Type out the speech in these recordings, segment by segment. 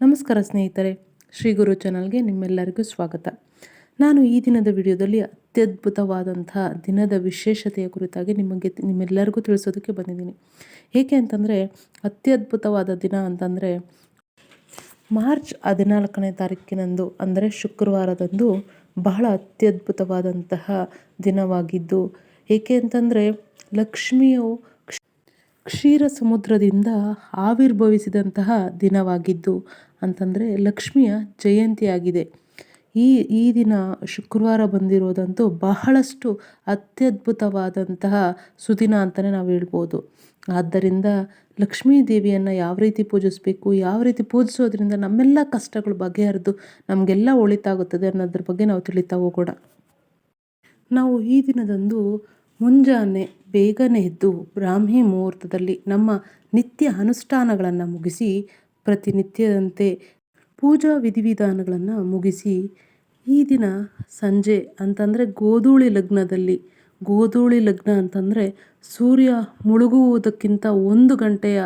ನಮಸ್ಕಾರ ಸ್ನೇಹಿತರೆ, ಶ್ರೀ ಗುರು ಚಾನಲ್ಗೆ ನಿಮ್ಮೆಲ್ಲರಿಗೂ ಸ್ವಾಗತ. ನಾನು ಈ ದಿನದ ವಿಡಿಯೋದಲ್ಲಿ ಅತ್ಯದ್ಭುತವಾದಂತಹ ದಿನದ ವಿಶೇಷತೆಯ ಕುರಿತಾಗಿ ನಿಮಗೆ ನಿಮ್ಮೆಲ್ಲರಿಗೂ ತಿಳಿಸೋದಕ್ಕೆ ಬಂದಿದ್ದೀನಿ. ಏಕೆ ಅಂತಂದರೆ, ಅತ್ಯದ್ಭುತವಾದ ದಿನ ಅಂತಂದರೆ, ಮಾರ್ಚ್ ಹದಿನಾಲ್ಕನೇ ತಾರೀಕಿನಂದು ಅಂದರೆ ಶುಕ್ರವಾರದಂದು ಬಹಳ ಅತ್ಯದ್ಭುತವಾದಂತಹ ದಿನವಾಗಿದ್ದು, ಏಕೆ ಅಂತಂದರೆ ಲಕ್ಷ್ಮಿಯು ಕ್ಷೀರ ಸಮುದ್ರದಿಂದ ಆವಿರ್ಭವಿಸಿದಂತಹ ದಿನವಾಗಿದ್ದು ಅಂತಂದರೆ ಲಕ್ಷ್ಮಿಯ ಜಯಂತಿಯಾಗಿದೆ. ಈ ಈ ದಿನ ಶುಕ್ರವಾರ ಬಂದಿರೋದಂತೂ ಬಹಳಷ್ಟು ಅತ್ಯದ್ಭುತವಾದಂತಹ ಸುದಿನ ಅಂತಲೇ ನಾವು ಹೇಳ್ಬೋದು. ಆದ್ದರಿಂದ ಲಕ್ಷ್ಮೀ ದೇವಿಯನ್ನು ಯಾವ ರೀತಿ ಪೂಜಿಸಬೇಕು, ಯಾವ ರೀತಿ ಪೂಜಿಸೋದ್ರಿಂದ ನಮ್ಮೆಲ್ಲ ಕಷ್ಟಗಳು ಬಗೆಹರಿದು ನಮಗೆಲ್ಲ ಒಳಿತಾಗುತ್ತದೆ ಅನ್ನೋದ್ರ ಬಗ್ಗೆ ನಾವು ತಿಳಿತಾ ಹೋಗೋಣ. ನಾವು ಈ ದಿನದಂದು ಮುಂಜಾನೆ ಬೇಗನೆ ಎದ್ದು ಬ್ರಾಹ್ಮಿ ಮುಹೂರ್ತದಲ್ಲಿ ನಮ್ಮ ನಿತ್ಯ ಅನುಷ್ಠಾನಗಳನ್ನು ಮುಗಿಸಿ, ಪ್ರತಿನಿತ್ಯದಂತೆ ಪೂಜಾ ವಿಧಿವಿಧಾನಗಳನ್ನು ಮುಗಿಸಿ, ಈ ದಿನ ಸಂಜೆ ಅಂತಂದರೆ ಗೋಧೂಳಿ ಲಗ್ನದಲ್ಲಿ, ಗೋಧೂಳಿ ಲಗ್ನ ಅಂತಂದರೆ ಸೂರ್ಯ ಮುಳುಗುವುದಕ್ಕಿಂತ ಒಂದು ಗಂಟೆಯ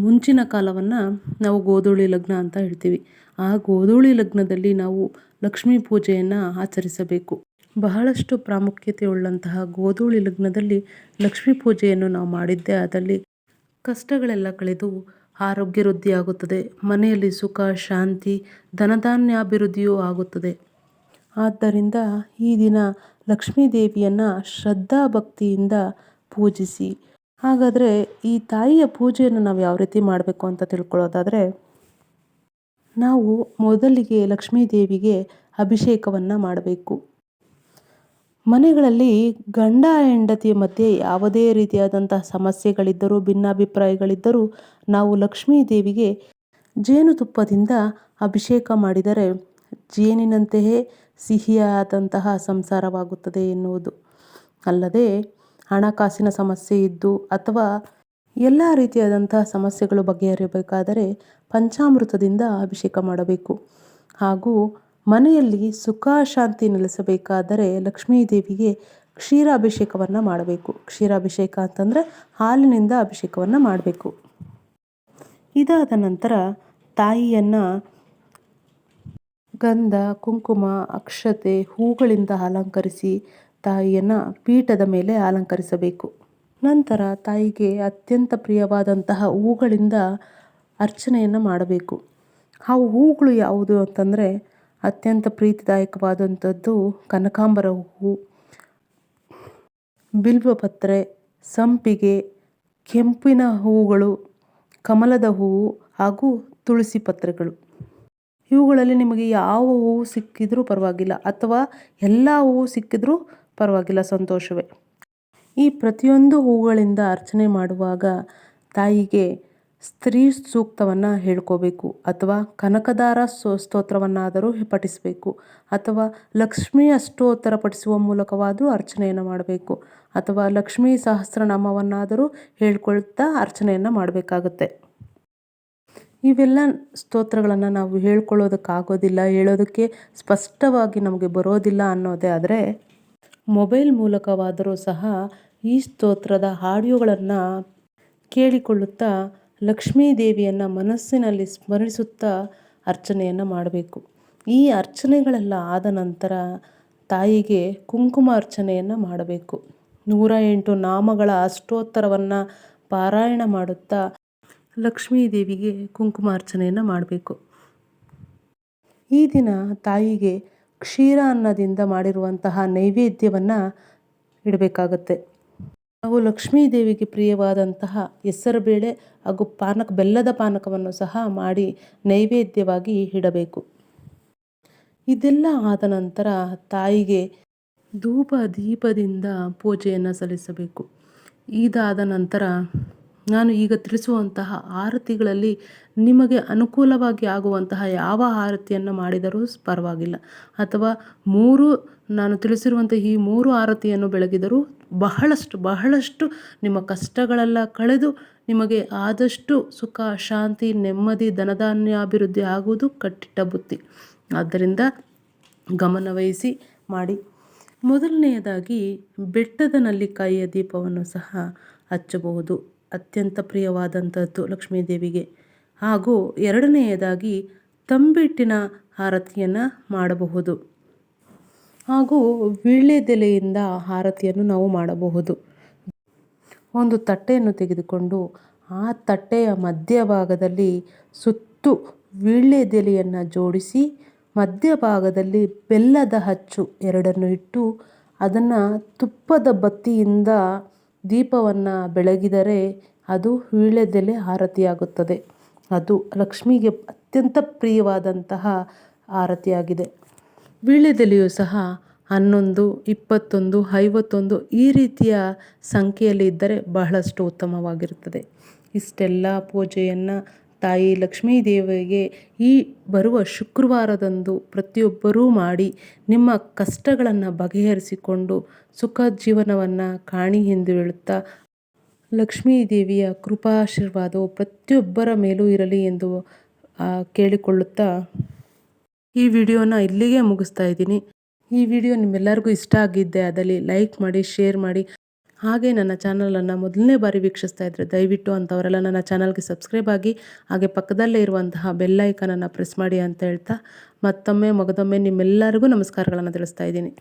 ಮುಂಚಿನ ಕಾಲವನ್ನು ನಾವು ಗೋಧೂಳಿ ಲಗ್ನ ಅಂತ ಹೇಳ್ತೀವಿ. ಆ ಗೋಧೂಳಿ ಲಗ್ನದಲ್ಲಿ ನಾವು ಲಕ್ಷ್ಮೀ ಪೂಜೆಯನ್ನು ಆಚರಿಸಬೇಕು. ಬಹಳಷ್ಟು ಪ್ರಾಮುಖ್ಯತೆ ಉಳ್ಳಂತಹ ಗೋಧೂಳಿ ಲಗ್ನದಲ್ಲಿ ಲಕ್ಷ್ಮೀ ಪೂಜೆಯನ್ನು ನಾವು ಮಾಡಿದ್ದೇ. ಆದಲ್ಲಿ ಕಷ್ಟಗಳೆಲ್ಲ ಕಳೆದು ಆರೋಗ್ಯ ವೃದ್ಧಿಯಾಗುತ್ತದೆ. ಮನೆಯಲ್ಲಿ ಸುಖ, ಶಾಂತಿ, ಧನಧಾನ್ಯಾಭಿವೃದ್ಧಿಯೂ ಆಗುತ್ತದೆ. ಆದ್ದರಿಂದ ಈ ದಿನ ಲಕ್ಷ್ಮೀ ದೇವಿಯನ್ನು ಶ್ರದ್ಧಾ ಭಕ್ತಿಯಿಂದ ಪೂಜಿಸಿ. ಹಾಗಾದರೆ ಈ ತಾಯಿಯ ಪೂಜೆಯನ್ನು ನಾವು ಯಾವ ರೀತಿ ಮಾಡಬೇಕು ಅಂತ ತಿಳ್ಕೊಳ್ಳೋದಾದರೆ, ನಾವು ಮೊದಲಿಗೆ ಲಕ್ಷ್ಮೀ ದೇವಿಗೆ ಅಭಿಷೇಕವನ್ನು ಮಾಡಬೇಕು. ಮನೆಗಳಲ್ಲಿ ಗಂಡ ಹೆಂಡತಿಯ ಮಧ್ಯೆ ಯಾವುದೇ ರೀತಿಯಾದಂತಹ ಸಮಸ್ಯೆಗಳಿದ್ದರೂ, ಭಿನ್ನಾಭಿಪ್ರಾಯಗಳಿದ್ದರೂ ನಾವು ಲಕ್ಷ್ಮೀ ದೇವಿಗೆ ಜೇನುತುಪ್ಪದಿಂದ ಅಭಿಷೇಕ ಮಾಡಿದರೆ ಜೇನಿನಂತೆಯೇ ಸಿಹಿಯಾದಂತಹ ಸಂಸಾರವಾಗುತ್ತದೆ ಎನ್ನುವುದು. ಅಲ್ಲದೆ ಹಣಕಾಸಿನ ಸಮಸ್ಯೆ ಇದ್ದು ಅಥವಾ ಎಲ್ಲ ರೀತಿಯಾದಂತಹ ಸಮಸ್ಯೆಗಳು ಬಗೆಹರಿಯಬೇಕಾದರೆ ಪಂಚಾಮೃತದಿಂದ ಅಭಿಷೇಕ ಮಾಡಬೇಕು. ಹಾಗೂ ಮನೆಯಲ್ಲಿ ಸುಖ ಶಾಂತಿ ನೆಲೆಸಬೇಕಾದರೆ ಲಕ್ಷ್ಮೀದೇವಿಗೆ ಕ್ಷೀರಾಭಿಷೇಕವನ್ನು ಮಾಡಬೇಕು. ಕ್ಷೀರಾಭಿಷೇಕ ಅಂತಂದರೆ ಹಾಲಿನಿಂದ ಅಭಿಷೇಕವನ್ನು ಮಾಡಬೇಕು. ಇದಾದ ನಂತರ ತಾಯಿಯನ್ನು ಗಂಧ, ಕುಂಕುಮ, ಅಕ್ಷತೆ, ಹೂಗಳಿಂದ ಅಲಂಕರಿಸಿ ತಾಯಿಯನ್ನು ಪೀಠದ ಮೇಲೆ ಅಲಂಕರಿಸಬೇಕು. ನಂತರ ತಾಯಿಗೆ ಅತ್ಯಂತ ಪ್ರಿಯವಾದಂತಹ ಹೂಗಳಿಂದ ಅರ್ಚನೆಯನ್ನು ಮಾಡಬೇಕು. ಆ ಹೂಗಳು ಯಾವುದು ಅಂತಂದರೆ ಅತ್ಯಂತ ಪ್ರೀತಿದಾಯಕವಾದಂಥದ್ದು ಕನಕಾಂಬರ ಹೂವು. ಬಿಲ್ವಪತ್ರೆ, ಸಂಪಿಗೆ, ಕೆಂಪಿನ ಹೂವುಗಳು, ಕಮಲದ ಹೂವು ಹಾಗೂ ತುಳಸಿ ಪತ್ರೆಗಳು. ಇವುಗಳಲ್ಲಿ ನಿಮಗೆ ಯಾವ ಹೂವು ಸಿಕ್ಕಿದರೂ ಪರವಾಗಿಲ್ಲ ಅಥವಾ ಎಲ್ಲ ಹೂವು ಸಿಕ್ಕಿದ್ರೂ ಪರವಾಗಿಲ್ಲ, ಸಂತೋಷವೇ. ಈ ಪ್ರತಿಯೊಂದು ಹೂಗಳಿಂದ ಅರ್ಚನೆ ಮಾಡುವಾಗ ತಾಯಿಗೆ ಸ್ತ್ರೀ ಸೂಕ್ತವನ್ನು ಹೇಳ್ಕೋಬೇಕು ಅಥವಾ ಕನಕದಾರ ಸ್ತೋತ್ರವನ್ನಾದರೂ ಪಠಿಸಬೇಕು ಅಥವಾ ಲಕ್ಷ್ಮೀ ಅಷ್ಟೋತ್ತರ ಪಠಿಸುವ ಮೂಲಕವಾದರೂ ಅರ್ಚನೆಯನ್ನು ಮಾಡಬೇಕು ಅಥವಾ ಲಕ್ಷ್ಮೀ ಸಹಸ್ರನಾಮವನ್ನಾದರೂ ಹೇಳ್ಕೊಳ್ತಾ ಅರ್ಚನೆಯನ್ನು ಮಾಡಬೇಕಾಗುತ್ತೆ. ಇವೆಲ್ಲ ಸ್ತೋತ್ರಗಳನ್ನು ನಾವು ಹೇಳ್ಕೊಳ್ಳೋದಕ್ಕಾಗೋದಿಲ್ಲ, ಹೇಳೋದಕ್ಕೆ ಸ್ಪಷ್ಟವಾಗಿ ನಮಗೆ ಬರೋದಿಲ್ಲ ಅನ್ನೋದೇ ಆದರೆ ಮೊಬೈಲ್ ಮೂಲಕವಾದರೂ ಸಹ ಈ ಸ್ತೋತ್ರದ ಆಡಿಯೋಗಳನ್ನು ಕೇಳಿಕೊಳ್ಳುತ್ತಾ ಲಕ್ಷ್ಮೀ ದೇವಿಯನ್ನು ಮನಸ್ಸಿನಲ್ಲಿ ಸ್ಮರಿಸುತ್ತಾ ಅರ್ಚನೆಯನ್ನು ಮಾಡಬೇಕು. ಈ ಅರ್ಚನೆಗಳೆಲ್ಲ ಆದ ನಂತರ ತಾಯಿಗೆ ಕುಂಕುಮ ಅರ್ಚನೆಯನ್ನು ಮಾಡಬೇಕು. ನೂರ ಎಂಟು ನಾಮಗಳ ಅಷ್ಟೋತ್ತರವನ್ನು ಪಾರಾಯಣ ಮಾಡುತ್ತಾ ಲಕ್ಷ್ಮೀ ದೇವಿಗೆ ಕುಂಕುಮಾರ್ಚನೆಯನ್ನು ಮಾಡಬೇಕು. ಈ ದಿನ ತಾಯಿಗೆ ಕ್ಷೀರ ಅನ್ನದಿಂದ ಮಾಡಿರುವಂತಹ ನೈವೇದ್ಯವನ್ನು ಇಡಬೇಕಾಗತ್ತೆ. ನಾವು ಲಕ್ಷ್ಮೀ ದೇವಿಗೆ ಪ್ರಿಯವಾದಂತಹ ಹೆಸರುಬೇಳೆ ಹಾಗೂ ಪಾನಕ, ಬೆಲ್ಲದ ಪಾನಕವನ್ನು ಸಹ ಮಾಡಿ ನೈವೇದ್ಯವಾಗಿ ಇಡಬೇಕು. ಇದೆಲ್ಲ ಆದ ನಂತರ ತಾಯಿಗೆ ಧೂಪ ದೀಪದಿಂದ ಪೂಜೆಯನ್ನು ಸಲ್ಲಿಸಬೇಕು. ಇದಾದ ನಂತರ ನಾನು ಈಗ ತಿಳಿಸುವಂತಹ ಆರತಿಗಳಲ್ಲಿ ನಿಮಗೆ ಅನುಕೂಲವಾಗಿ ಆಗುವಂತಹ ಯಾವ ಆರತಿಯನ್ನು ಮಾಡಿದರೂ ಪರವಾಗಿಲ್ಲ. ಅಥವಾ ಮೂರು, ನಾನು ತಿಳಿಸಿರುವಂಥ ಈ ಮೂರು ಆರತಿಯನ್ನು ಬೆಳಗಿದರೂ ಬಹಳಷ್ಟು ಬಹಳಷ್ಟು ನಿಮ್ಮ ಕಷ್ಟಗಳೆಲ್ಲ ಕಳೆದು ನಿಮಗೆ ಆದಷ್ಟು ಸುಖ, ಶಾಂತಿ, ನೆಮ್ಮದಿ, ಧನಧಾನ್ಯ ಅಭಿವೃದ್ಧಿ ಆಗುವುದು ಕಟ್ಟಿಟ್ಟ ಬುತ್ತಿ. ಆದ್ದರಿಂದ ಗಮನವಹಿಸಿ ಮಾಡಿ. ಮೊದಲನೆಯದಾಗಿ ಬೆಟ್ಟದ ನಲ್ಲಿಕಾಯಿಯ ದೀಪವನ್ನು ಸಹ ಹಚ್ಚಬಹುದು. ಅತ್ಯಂತ ಪ್ರಿಯವಾದಂಥದ್ದು ಲಕ್ಷ್ಮೀ ದೇವಿಗೆ ಹಾಗೂ ಎರಡನೆಯದಾಗಿ ತಂಬಿಟ್ಟಿನ ಆರತಿಯನ್ನು ಮಾಡಬಹುದು. ಹಾಗೂ ವೀಳ್ಯದೆಲೆಯಿಂದ ಆರತಿಯನ್ನು ನಾವು ಮಾಡಬಹುದು. ಒಂದು ತಟ್ಟೆಯನ್ನು ತೆಗೆದುಕೊಂಡು ಆ ತಟ್ಟೆಯ ಮಧ್ಯಭಾಗದಲ್ಲಿ ಸುತ್ತು ವೀಳ್ಯದೆಲೆಯನ್ನು ಜೋಡಿಸಿ ಮಧ್ಯಭಾಗದಲ್ಲಿ ಬೆಲ್ಲದ ಹಚ್ಚು ಎರಡನ್ನು ಇಟ್ಟು ಅದನ್ನು ತುಪ್ಪದ ಬತ್ತಿಯಿಂದ ದೀಪವನ್ನು ಬೆಳಗಿದರೆ ಅದು ವೀಳ್ಯದೆಲೆ ಆರತಿಯಾಗುತ್ತದೆ. ಅದು ಲಕ್ಷ್ಮಿಗೆ ಅತ್ಯಂತ ಪ್ರಿಯವಾದಂತಹ ಆರತಿಯಾಗಿದೆ. ವೀಳ್ಯದೆಲೆಯು ಸಹ ಹನ್ನೊಂದು, ಇಪ್ಪತ್ತೊಂದು, ಐವತ್ತೊಂದು ಈ ರೀತಿಯ ಸಂಖ್ಯೆಯಲ್ಲಿ ಇದ್ದರೆ ಬಹಳಷ್ಟು ಉತ್ತಮವಾಗಿರುತ್ತದೆ. ಇಷ್ಟೆಲ್ಲ ಪೂಜೆಯನ್ನು ತಾಯಿ ಲಕ್ಷ್ಮೀ ದೇವಿಗೆ ಈ ಬರುವ ಶುಕ್ರವಾರದಂದು ಪ್ರತಿಯೊಬ್ಬರೂ ಮಾಡಿ ನಿಮ್ಮ ಕಷ್ಟಗಳನ್ನು ಬಗೆಹರಿಸಿಕೊಂಡು ಸುಖ ಜೀವನವನ್ನು ಕಾಣಿ ಎಂದು ಹೇಳುತ್ತಾ ಲಕ್ಷ್ಮೀ ದೇವಿಯ ಕೃಪಾಶೀರ್ವಾದವು ಪ್ರತಿಯೊಬ್ಬರ ಮೇಲೂ ಇರಲಿ ಎಂದು ಕೇಳಿಕೊಳ್ಳುತ್ತಾ ಈ ವಿಡಿಯೋನ ಇಲ್ಲಿಗೆ ಮುಗಿಸ್ತಾ ಇದ್ದೀನಿ. ಈ ವಿಡಿಯೋ ನಿಮ್ಮೆಲ್ಲರಿಗೂ ಇಷ್ಟ ಆಗಿದ್ದೆ ಅದಲ್ಲಿ ಲೈಕ್ ಮಾಡಿ, ಶೇರ್ ಮಾಡಿ. ಹಾಗೆ ನನ್ನ ಚಾನಲನ್ನು ಮೊದಲನೇ ಬಾರಿ ವೀಕ್ಷಿಸ್ತಾ ಇದ್ದರೆ ದಯವಿಟ್ಟು ಅಂಥವರೆಲ್ಲ ನನ್ನ ಚಾನಲ್ಗೆ ಸಬ್ಸ್ಕ್ರೈಬ್ ಆಗಿ, ಹಾಗೆ ಪಕ್ಕದಲ್ಲೇ ಇರುವಂತಹ ಬೆಲ್ಲೈಕನನ್ನು ಪ್ರೆಸ್ ಮಾಡಿ ಅಂತ ಹೇಳ್ತಾ ಮತ್ತೊಮ್ಮೆ, ಮಗದೊಮ್ಮೆ ನಿಮ್ಮೆಲ್ಲರಿಗೂ ನಮಸ್ಕಾರಗಳನ್ನು ತಿಳಿಸ್ತಾ ಇದ್ದೀನಿ.